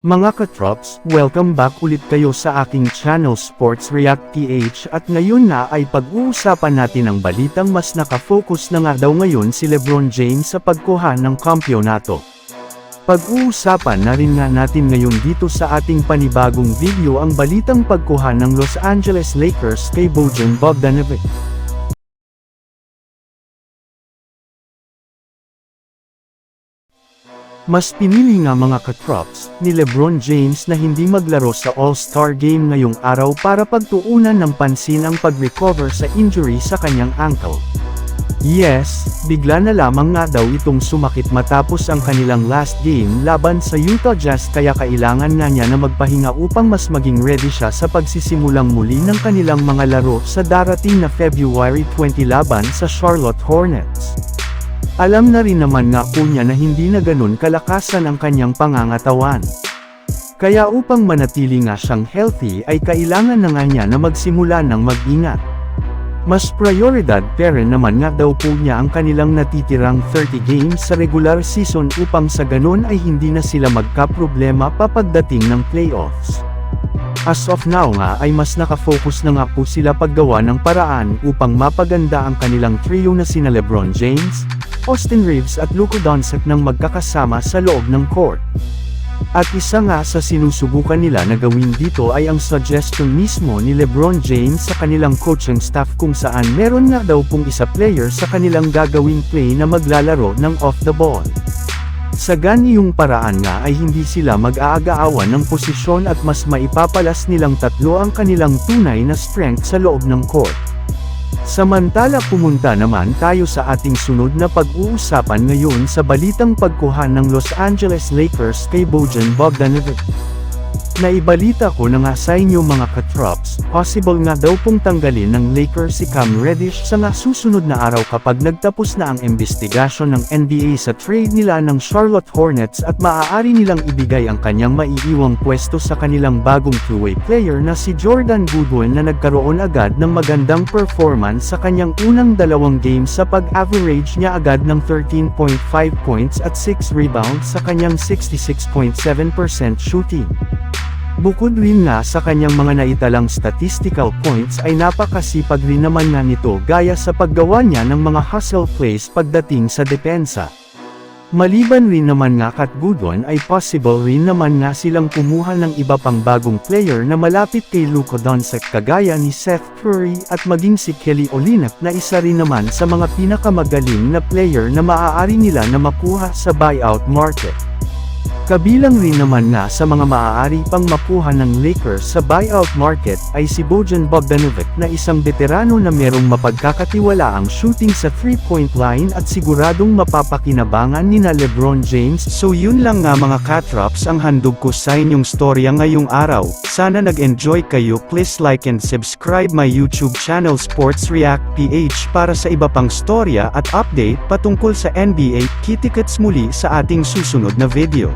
Mga katrops, welcome back ulit kayo sa aking channel Sports React PH at ngayon na ay pag-uusapan natin ang balitang mas nakafocus na nga daw ngayon si Lebron James sa pagkuha ng kampyonato. Pag-uusapan na rin nga natin ngayon dito sa ating panibagong video ang balitang pagkuha ng Los Angeles Lakers kay Bojan Bogdanovic. Mas pinili nga mga katrops ni Lebron James na hindi maglaro sa All-Star Game ngayong araw para pagtuunan ng pansin ang pag-recover sa injury sa kanyang ankle. Yes, bigla na lamang nga daw itong sumakit matapos ang kanilang last game laban sa Utah Jazz kaya kailangan nga niya na magpahinga upang mas maging ready siya sa pagsisimulang muli ng kanilang mga laro sa darating na February 20 laban sa Charlotte Hornets. Alam na rin naman nga po niya na hindi na ganun kalakasan ang kanyang pangangatawan. Kaya upang manatili nga siyang healthy ay kailangan na nga niya na magsimula ng mag-ingat. Mas prioridad pero naman nga daw po niya ang kanilang natitirang 30 games sa regular season upang sa ganun ay hindi na sila magka-problema papagdating ng playoffs. As of now nga ay mas nakafocus na nga po sila paggawa ng paraan upang mapaganda ang kanilang trio na sina Lebron James, Austin Reeves at Luka Doncic nang magkakasama sa loob ng court. At isa nga sa sinusubukan nila na gawin dito ay ang suggestion mismo ni Lebron James sa kanilang coaching staff kung saan meron nga daw pong isa player sa kanilang gagawing play na maglalaro ng off the ball. Sa ganiyong paraan nga ay hindi sila mag-aagaawan ng posisyon at mas maipapalas nilang tatlo ang kanilang tunay na strength sa loob ng court. Samantala pumunta naman tayo sa ating sunod na pag-uusapan ngayon sa balitang pagkuha ng Los Angeles Lakers kay Bojan Bogdanovic. Naibalita ko na nga sa inyo mga katrops, possible nga daw pong tanggalin ng Lakers si Cam Reddish sa nga susunod na araw kapag nagtapos na ang investigasyon ng NBA sa trade nila ng Charlotte Hornets at maaari nilang ibigay ang kanyang maiiwang pwesto sa kanilang bagong two-way player na si Jordan Goodwin na nagkaroon agad ng magandang performance sa kanyang unang dalawang games sa pag-average niya agad ng 13.5 points at 6 rebounds sa kanyang 66.7% shooting. Bukod rin nga sa kanyang mga naitalang statistical points ay napakasipag rin naman nga nito gaya sa paggawa niya ng mga hustle plays pagdating sa depensa. Maliban rin naman nga kat Goodwin ay possible rin naman nga silang kumuha ng iba pang bagong player na malapit kay Luka Doncic kagaya ni Seth Curry at maging si Kelly Olynyk na isa rin naman sa mga pinakamagaling na player na maaari nila na makuha sa buyout market. Kabilang rin naman nga sa mga maaari pang makuha ng Lakers sa buyout market ay si Bojan Bogdanovic na isang veterano na merong mapagkakatiwalaang shooting sa 3-point line at siguradong mapapakinabangan ni na Lebron James. So yun lang nga mga katrops ang handog ko sa inyong storya ngayong araw. Sana nag-enjoy kayo please like and subscribe my YouTube channel Sports React PH para sa iba pang storya at update patungkol sa NBA. Kitikets muli sa ating susunod na video.